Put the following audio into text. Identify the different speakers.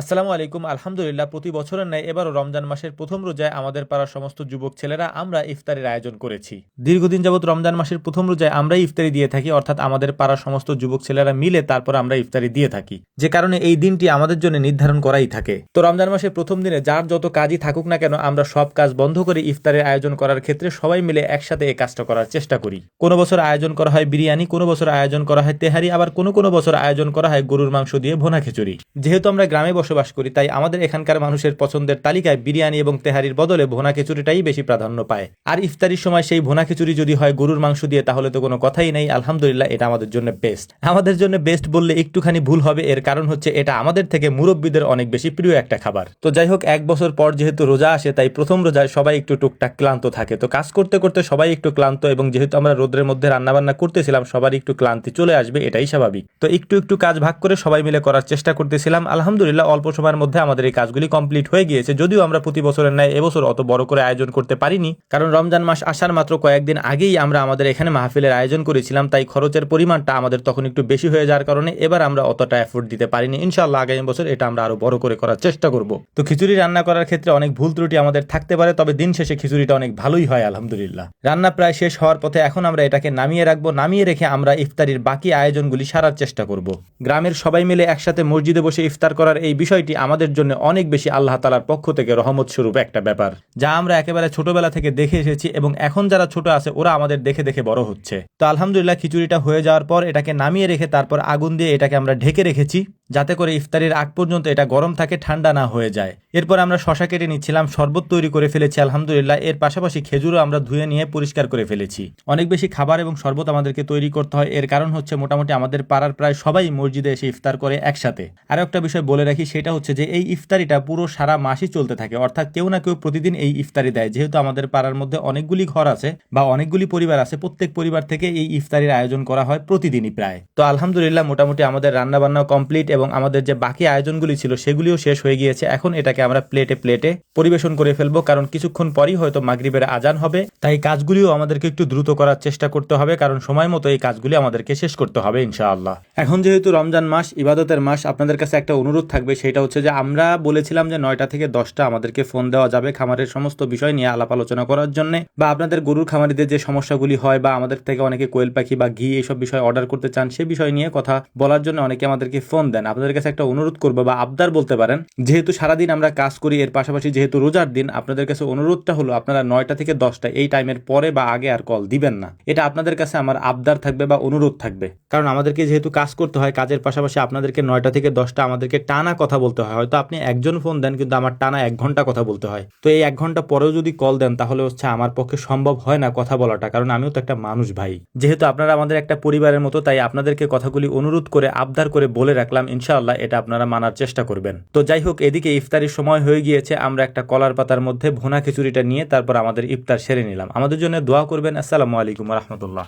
Speaker 1: আসসালামু আলাইকুম। আলহামদুলিল্লাহ, প্রতি বছরের ন্যায় এবারও রমজান মাসের প্রথম রোজায় আমাদের পাড়ার সমস্ত যুবক ছেলেরা আমরা ইফতারের আয়োজন করেছি। দীর্ঘদিন যাবত রমজান মাসের প্রথম রোজায় আমরাই ইফতারি দিয়ে থাকি, অর্থাৎ আমাদের পাড়ার সমস্ত যুবক ছেলেরা মিলে তারপর আমরা ইফতারি দিয়ে থাকি। যে কারণে এই দিনটি আমাদের জন্য নির্ধারণ করাই থাকে। তো রমজান মাসের প্রথম দিনে যার যত কাজই থাকুক না কেন, আমরা সব কাজ বন্ধ করে ইফতারের আয়োজন করার ক্ষেত্রে সবাই মিলে একসাথে এই কাজটা করার চেষ্টা করি। কোনো বছর আয়োজন করা হয় বিরিয়ানি, কোনো বছর আয়োজন করা হয় তেহারি, আবার কোনো কোনো বছর আয়োজন করা হয় গরুর মাংস দিয়ে ভোনা খিচুড়ি। যেহেতু আমরা গ্রামে বসবাস করি, তাই আমাদের এখানকার মানুষের পছন্দের তালিকায় বিরিয়ানি এবং তেহারির বদলে ভোনা খিচুড়িটাই বেশি প্রাধান্য পায়। আর ইফতারির সময় সেই ভোনা খিচুড়ি যদি হয় গরুর মাংস দিয়ে, তাহলে তো কোনো কথাই নেই। আলহামদুলিল্লাহ, এটা আমাদের জন্য বেস্ট আমাদের জন্য বেস্ট বললে একটুখানি ভুল হবে, এর কারণ হচ্ছে এটা আমাদের থেকে মুরব্বীদের অনেক বেশি প্রিয় একটা খাবার। তো যাই হোক, এক বছর পর যেহেতু রোজা আসে, তাই প্রথম রোজায় সবাই একটু টুকটাক ক্লান্ত থাকে। তো কাজ করতে করতে সবাই একটু ক্লান্ত এবং যেহেতু আমরা রোদ্রের মধ্যে রান্নাবান্না করতেছিলাম, সবারই একটু ক্লান্তি চলে আসবে, এটাই স্বাভাবিক। তো একটু একটু কাজ ভাগ করে সবাই মিলে করার চেষ্টা করতেছিলাম। আলহামদুলিল্লাহ অল্প সময়ের মধ্যে আমাদের এই কাজগুলি কমপ্লিট হয়ে গিয়েছে। যদিও আমরা প্রতি বছরের ন্যায় এবছর অত বড় করে আয়োজন করতে পারিনি। কারণ রমজান মাস আসার মাত্র কয়েকদিন আগেই আমরা আমাদের এখানে মাহফিলের আয়োজন করেছিলাম, তাই খরচের পরিমাণটা আমাদের তখন একটু বেশি হয়ে যাওয়ার কারণে এবার আমরা অতটা এফোর্ট দিতে পারিনি। ইনশাআল্লাহ আগামী বছর এটা আমরা আরও বড় করে করার চেষ্টা করব। তো খিচুড়ি রান্না করার ক্ষেত্রে অনেক ভুল ত্রুটি আমাদের থাকতে পারে, তবে দিন শেষে খিচুড়িটা অনেক ভালোই হয়, আলহামদুলিল্লাহ। রান্না প্রায় শেষ হওয়ার পথে এখন আমরা এটাকে নামিয়ে রাখব। নামিয়ে রেখে আমরা ইফতারির বাকি আয়োজনগুলি সারার চেষ্টা করব। গ্রামের সবাই মিলে একসাথে মসজিদে বসে ইফতার করার এই বিষয়টি আমাদের জন্য অনেক বেশি আল্লাহ তালার পক্ষ থেকে রহমত স্বরূপ একটা ব্যাপার, যা আমরা একেবারে ছোটবেলা থেকে দেখে এসেছি এবং এখন যারা ছোট আছে ওরা আমাদের দেখে দেখে বড় হচ্ছে। তো আলহামদুলিল্লাহ খিচুড়িটা হয়ে যাওয়ার পর এটাকে নামিয়ে রেখে তারপর আগুন দিয়ে এটাকে আমরা ঢেকে রেখেছি। যাতে করে ইফতারির আগ পর্যন্ত এটা গরম থাকে, ঠান্ডা না হয়ে যায়। এরপর আমরা শশা কেটে নিচ্ছিলাম, শরবত তৈরি করে ফেলেছি, আলহামদুলিল্লাহ। এর পাশাপাশি খেজুরও আমরা ধুয়ে নিয়ে পরিষ্কার করে ফেলেছি। অনেক বেশি খাবার এবং শরবত আমাদেরকে তৈরি করতে হয়। এর কারণ হচ্ছে মোটামুটি আমাদের পাড়ার প্রায় সবাই মসজিদে এসে ইফতার করে একসাথে। আরও একটা বিষয় বলে রাখি, সেটা হচ্ছে যে এই ইফতারিটা পুরো সারা মাসই চলতে থাকে। অর্থাৎ কেউ না কেউ প্রতিদিন এই ইফতারি দেয়। যেহেতু আমাদের পাড়ার মধ্যে অনেকগুলি ঘর আছে বা অনেকগুলি পরিবার আছে, প্রত্যেক পরিবার থেকে এই ইফতারির আয়োজন করা হয় প্রতিদিনই প্রায়। তো আলহামদুলিল্লাহ, মোটামুটি আমাদের রান্নাবান্না কমপ্লিট এবং আমাদের যে বাকি আয়োজনগুলি ছিল সেগুলিও শেষ হয়ে গিয়েছে। এখন এটাকে আমরা প্লেটে প্লেটে পরিবেশন করে ফেলব, কারণ কিছুক্ষণ পরই হয়তো মাগরিবের আজান হবে। তাই কাজগুলিও আমাদেরকে একটু দ্রুত করার চেষ্টা করতে হবে, কারণ সময় মতো এই কাজগুলি আমাদেরকে শেষ করতে হবে, ইনশাআল্লাহ। এখন যেহেতু রমজান মাস, ইবাদতের মাস, আপনাদের কাছে একটা অনুরোধ থাকবে, সেটা হচ্ছে যে আমরা বলেছিলাম যে নয়টা থেকে দশটা আমাদেরকে ফোন দেওয়া যাবে খামারের সমস্ত বিষয় নিয়ে আলাপ আলোচনা করার জন্য, বা আপনাদের গরুর খামারিদের যে সমস্যাগুলি হয়, বা আমাদের থেকে অনেকে কোয়েল পাখি বা ঘি এইসব বিষয় অর্ডার করতে চান, সে বিষয় নিয়ে কথা বলার জন্য অনেকে আমাদেরকে ফোন দেন। আপনাদের কাছে একটা অনুরোধ করব বা আবদার বলতে পারেন, যেহেতু সারাদিন আমরা কাজ করি, এর পাশাপাশি যেহেতু রোজার দিন, আপনাদের কাছে অনুরোধটা হলো আপনারা নয়টা থেকে দশটা এই টাইমের পরে বা আগে আর কল দিবেন না। এটা আপনাদের কাছে আমার আবদার থাকবে বা অনুরোধ থাকবে। কারণ আমাদেরকে যেহেতু কাজ করতে হয়, কাজের পাশাপাশি আপনাদেরকে নয়টা থেকে দশটা আমাদেরকে টানা কথা বলতে হয়। হয়তো আপনি একজন ফোন দেন, কিন্তু আমার টানা এক ঘণ্টা কথা বলতে হয়। তো এই এক ঘণ্টা পরেও যদি কল দেন, তাহলে হচ্ছে আমার পক্ষে সম্ভব হয় না কথা বলাটা, কারণ আমিও তো একটা মানুষ ভাই। যেহেতু আপনারা আমাদের একটা পরিবারের মতো, তাই আপনাদেরকে কথাগুলি অনুরোধ করে, আবদার করে বলে রাখলাম ইনশাআল্লাহ এটা আপনারা মানার চেষ্টা করবেন। তো যাই হোক এদিকে ইফতারির সময় হয়ে গিয়েছে, আমরা একটা কলার পাতার মধ্যে ভোনা খিচুড়িটা নিয়ে তারপর আমাদের ইফতার সেরে নিলাম। আমাদের জন্য দোয়া করবেন। আসসালামু আলাইকুম রহমতুল্লাহ।